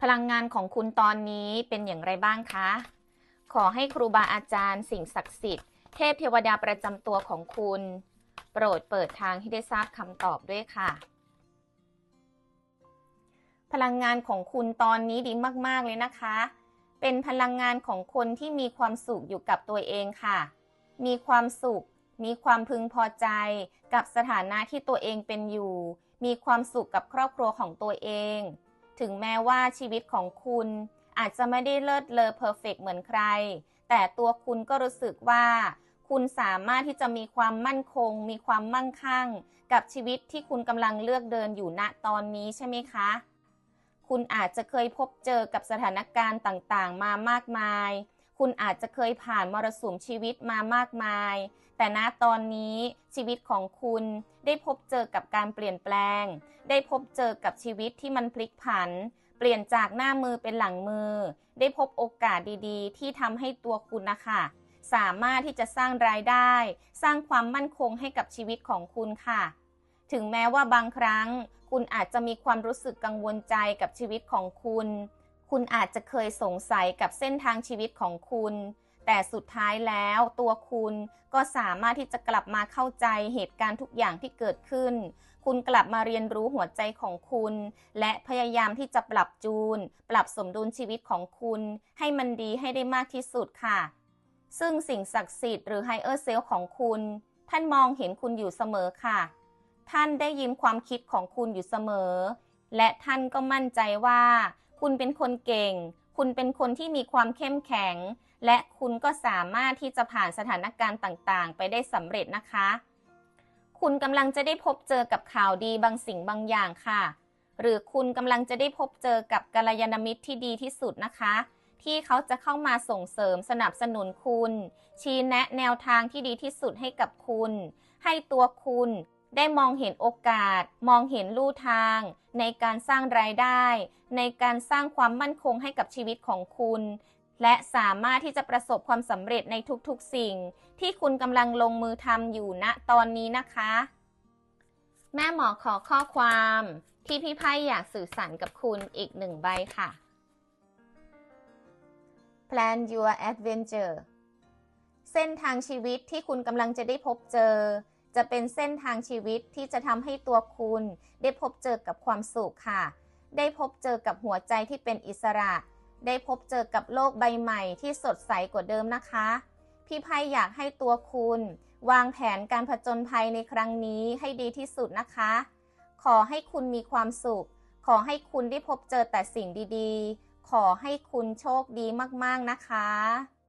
พลังงานของคุณตอนนี้เป็นอย่างไรบ้างคะ ขอให้ครูบาอาจารย์ สิ่งศักดิ์สิทธิ์ เทพเทวดาประจำตัวของคุณ โปรดเปิดทางให้ได้ทราบคำตอบด้วยค่ะ พลังงานของคุณตอนนี้ดีมาก ๆ เลยนะคะ เป็นพลังงานของคนที่มีความสุขอยู่กับตัวเองค่ะ มีความสุข มีความพึงพอใจ กับสถานะที่ตัวเองเป็นอยู่ มีความสุขกับครอบครัวของตัวเอง ถึงแม้ว่าชีวิตของคุณอาจจะไม่ได้เลิศเลอเพอร์เฟกเหมือนใคร แต่ตัวคุณก็รู้สึกว่า คุณสามารถที่จะมีความมั่นคง มีความมั่งคั่ง กับชีวิตที่คุณกำลังเลือกเดินอยู่ณตอนนี้ใช่ไหมคะ คุณอาจจะเคยพบเจอกับสถานการณ์ต่างๆ มามากมาย คุณอาจจะเคยผ่านมรสุมชีวิตมามากมาย แต่ณตอนนี้ชีวิตของคุณได้พบเจอกับการเปลี่ยนแปลง ได้พบเจอกับชีวิตที่มันพลิกผัน เปลี่ยนจากหน้ามือเป็นหลังมือ ได้พบโอกาสดีๆ ที่ทำให้ตัวคุณนะคะสามารถที่จะสร้างรายได้ สร้างความมั่นคงให้กับชีวิตของคุณค่ะ ถึงแม้ว่าบางครั้ง คุณอาจจะมีความรู้สึกกังวลใจกับชีวิตของคุณ คุณอาจจะเคยสงสัยกับเส้นทางชีวิตของคุณ แต่สุดท้ายแล้วตัวคุณก็สามารถที่จะกลับมาเข้าใจเหตุการณ์ทุกอย่างที่เกิดขึ้น คุณกลับมาเรียนรู้หัวใจของคุณ และพยายามที่จะปรับจูน ปรับสมดุลชีวิตของคุณ ให้มันดีให้ได้มากที่สุดค่ะ ซึ่งสิ่งศักดิ์สิทธิ์หรือไฮเออร์เซลของคุณ ท่านมองเห็นคุณอยู่เสมอค่ะ ท่านได้ยินความคิดของคุณอยู่เสมอ และท่านก็มั่นใจว่า คุณเป็นคนเก่ง คุณเป็นคนที่มีความเข้มแข็ง และคุณก็สามารถที่จะผ่านสถานการณ์ต่างๆ ไปได้สำเร็จนะคะ คุณกำลังจะได้พบเจอกับข่าวดีบางสิ่งบางอย่างค่ะ หรือคุณกำลังจะได้พบเจอกับกัลยาณมิตรที่ดีที่สุดนะคะ ที่เขาจะเข้ามาส่งเสริมสนับสนุนคุณ ชี้แนะแนวทางที่ดีที่สุดให้กับคุณ ให้ตัวคุณ ได้มองเห็นโอกาส มองเห็นลู่ทาง ในการสร้างรายได้ ในการสร้างความมั่นคงให้กับชีวิตของคุณ และสามารถที่จะประสบความสำเร็จในทุกๆสิ่ง ที่คุณกำลังลงมือทำอยู่ณตอนนี้นะคะ แม่หมอขอข้อความที่พี่ไพ่อยากสื่อสารกับคุณอีกหนึ่งใบค่ะ Plan your adventure เส้นทางชีวิตที่คุณกำลังจะได้พบเจอ จะเป็นเส้นทางชีวิตที่จะทำให้ตัวคุณ ได้พบเจอกับความสุขค่ะ ได้พบเจอกับหัวใจที่เป็นอิสระ ได้พบเจอกับโลกใบใหม่ที่สดใสกว่าเดิมนะคะ พี่ไพ่อยากให้ตัวคุณ วางแผนการผจญภัยในครั้งนี้ให้ดีที่สุดนะคะ ขอให้คุณมีความสุข ขอให้คุณได้พบเจอแต่สิ่งดีๆ ขอให้คุณโชคดีมากๆนะคะ